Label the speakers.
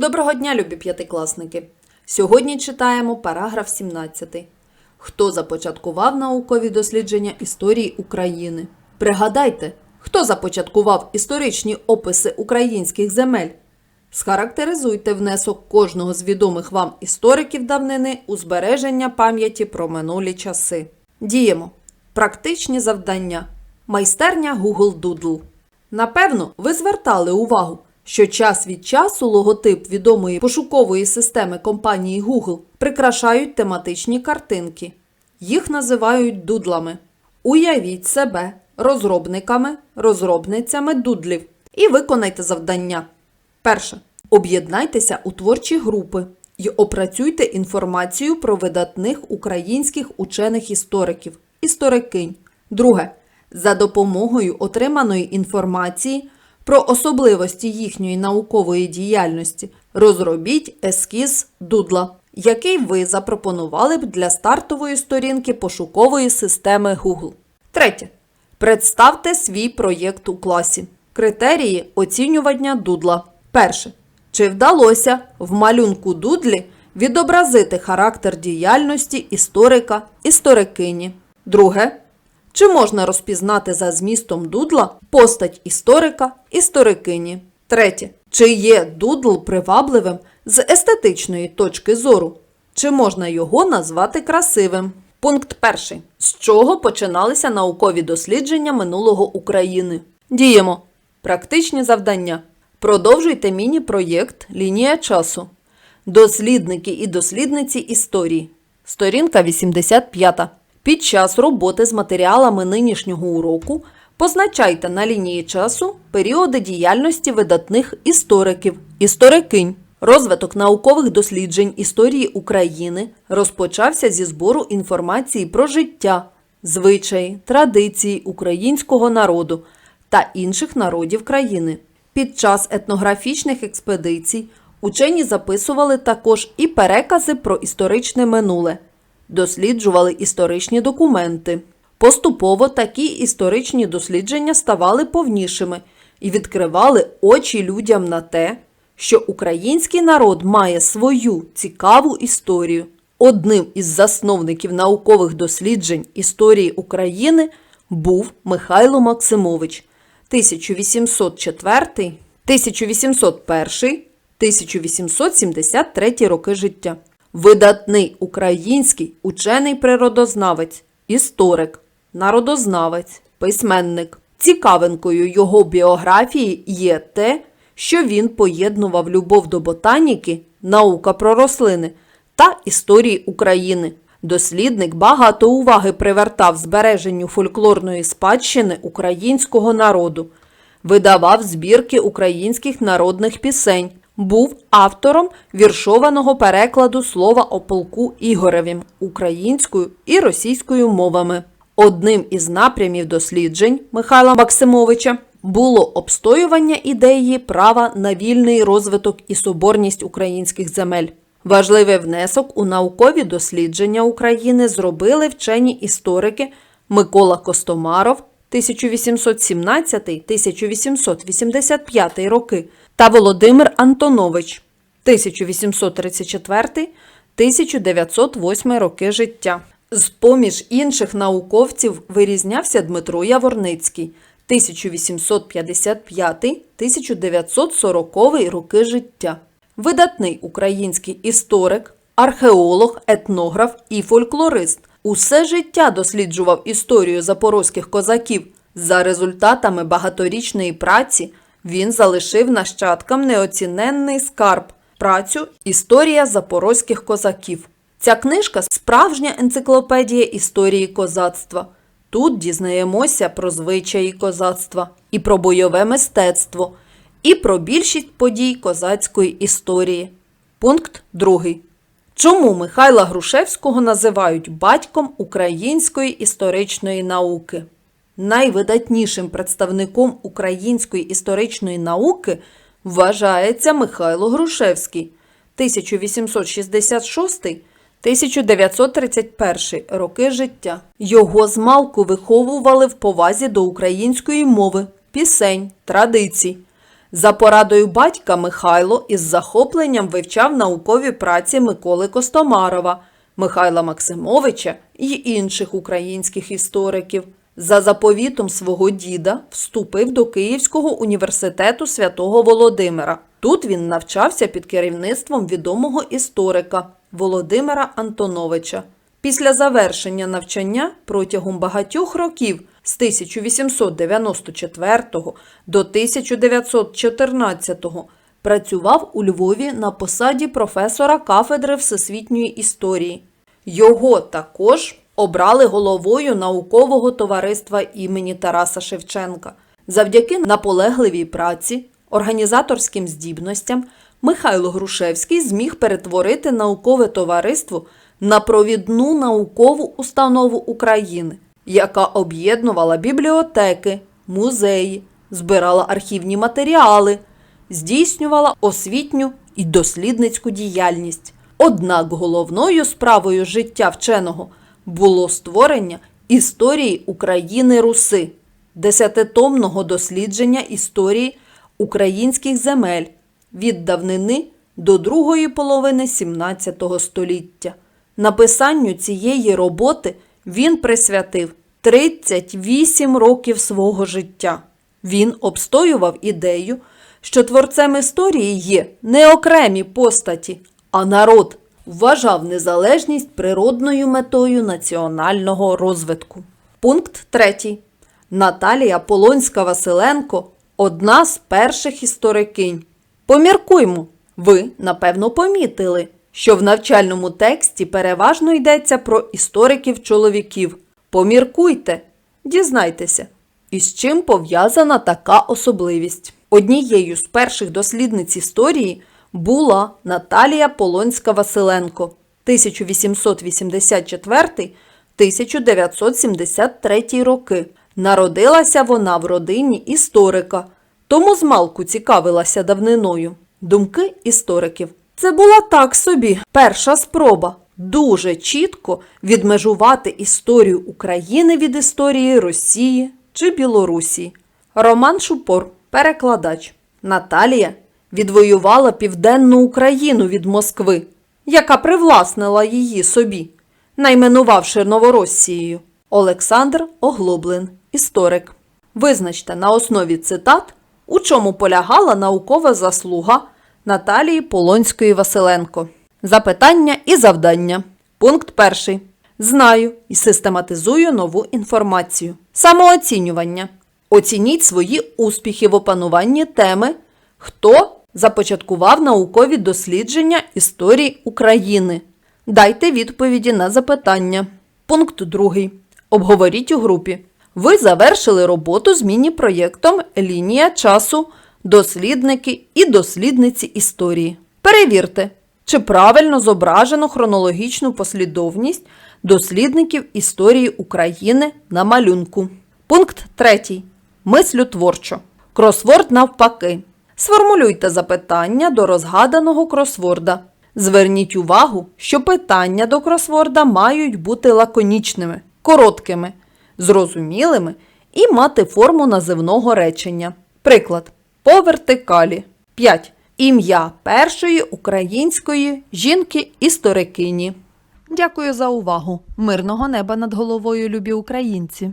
Speaker 1: Доброго дня, любі п'ятикласники! Сьогодні читаємо параграф 17. Хто започаткував наукові дослідження історії України? Пригадайте, хто започаткував історичні описи українських земель? Схарактеризуйте внесок кожного з відомих вам істориків давнини у збереження пам'яті про минулі часи. Діємо. Практичні завдання. Майстерня Google Doodle. Напевно, ви звертали увагу, що час від часу логотип відомої пошукової системи компанії Google прикрашають тематичні картинки. Їх називають дудлами. Уявіть себе розробниками, розробницями дудлів і виконайте завдання. Перше. Об'єднайтеся у творчі групи і опрацюйте інформацію про видатних українських учених-істориків, історикинь. Друге. За допомогою отриманої інформації про особливості їхньої наукової діяльності розробіть ескіз дудла, який ви запропонували б для стартової сторінки пошукової системи Google. Третє. Представте свій проєкт у класі. Критерії оцінювання дудла. Перше. Чи вдалося в малюнку дудлі відобразити характер діяльності історика, історикині? Друге. Чи можна розпізнати за змістом дудла постать історика, історикині? Третє. Чи є дудл привабливим з естетичної точки зору? Чи можна його назвати красивим? Пункт перший. З чого починалися наукові дослідження минулого України? Діємо. Практичні завдання. Продовжуйте міні-проєкт Лінія часу. Дослідники і дослідниці історії. Сторінка 85. Під час роботи з матеріалами нинішнього уроку позначайте на лінії часу періоди діяльності видатних істориків, історикинь. Розвиток наукових досліджень історії України розпочався зі збору інформації про життя, звичаї, традиції українського народу та інших народів країни. Під час етнографічних експедицій учені записували також і перекази про історичне минуле, досліджували історичні документи. Поступово такі історичні дослідження ставали повнішими і відкривали очі людям на те, що український народ має свою цікаву історію. Одним із засновників наукових досліджень історії України був Михайло Максимович 1804 1801 1873 роки життя. Видатний український учений-природознавець, історик, народознавець, письменник. Цікавинкою його біографії є те, що він поєднував любов до ботаніки, наука про рослини та історії України. Дослідник багато уваги привертав збереженню фольклорної спадщини українського народу, видавав збірки українських народних пісень, був автором віршованого перекладу слова о полку Ігоревім українською і російською мовами. Одним із напрямів досліджень Михайла Максимовича було обстоювання ідеї права на вільний розвиток і соборність українських земель. Важливий внесок у наукові дослідження України зробили вчені історики Микола Костомаров 1817-1885 роки та Володимир Антонович 1834-1908 роки життя. З-поміж інших науковців вирізнявся Дмитро Яворницький 1855-1940 роки життя. Видатний український історик, археолог, етнограф і фольклорист. Усе життя досліджував історію запорозьких козаків. За результатами багаторічної праці він залишив нащадкам неоціненний скарб працю Історія запорозьких козаків. Ця книжка справжня енциклопедія історії козацтва. Тут дізнаємося про звичаї козацтва, і про бойове мистецтво, і про більшість подій козацької історії. Пункт 2. Чому Михайла Грушевського називають батьком української історичної науки? Найвидатнішим представником української історичної науки вважається Михайло Грушевський 1866 1931 роки життя. Його змалку виховували в повазі до української мови, пісень, традицій. За порадою батька Михайло із захопленням вивчав наукові праці Миколи Костомарова, Михайла Максимовича і інших українських істориків. За заповітом свого діда вступив до Київського університету святого Володимира. Тут він навчався під керівництвом відомого історика Володимира Антоновича. Після завершення навчання протягом багатьох років з 1894 до 1914 працював у Львові на посаді професора кафедри всесвітньої історії. Його також обрали головою наукового товариства імені Тараса Шевченка. Завдяки наполегливій праці, організаторським здібностям Михайло Грушевський зміг перетворити наукове товариство на провідну наукову установу України, яка об'єднувала бібліотеки, музеї, збирала архівні матеріали, здійснювала освітню і дослідницьку діяльність. Однак головною справою життя вченого було створення історії України Руси, десятитомного дослідження історії українських земель від давнини до другої половини XVII століття. Написанню цієї роботи він присвятив 38 років свого життя. Він обстоював ідею, що творцем історії є не окремі постаті, а народ. Вважав незалежність природною метою національного розвитку. Пункт 3. Наталія Полонська Василенко одна з перших історикинь. Поміркуймо, ви, напевно, помітили, що в навчальному тексті переважно йдеться про істориків-чоловіків. Поміркуйте, дізнайтеся, із чим пов'язана така особливість. Однією з перших дослідниць історії була Наталія Полонська Василенко 1884-1973 роки. Народилася вона в родині історика, тому змалку цікавилася давниною. Думки істориків. Це була так собі перша спроба дуже чітко відмежувати історію України від історії Росії чи Білорусі. Роман Шупор, перекладач. Наталія відвоювала південну Україну від Москви, яка привласнила її собі, найменувавши Новоросією. Олександр Оглоблин, історик. Визначте на основі цитат, у чому полягала наукова заслуга Наталії Полонської Василенко. Запитання і завдання. Пункт перший. Знаю і систематизую нову інформацію. Самооцінювання. Оцініть свої успіхи в опануванні теми, хто започаткував наукові дослідження історії України. Дайте відповіді на запитання. Пункт 2. Обговоріть у групі. Ви завершили роботу з міні-проєктом Лінія часу, дослідники і дослідниці історії. Перевірте, чи правильно зображено хронологічну послідовність дослідників історії України на малюнку. Пункт 3. Мислю творчо. Кросворд навпаки. Сформулюйте запитання до розгаданого кросворда. Зверніть увагу, що питання до кросворда мають бути лаконічними, короткими, зрозумілими і мати форму називного речення. Приклад. По вертикалі. 5. Ім'я першої української жінки-історикині. Дякую за увагу. Мирного неба над головою, любі українці!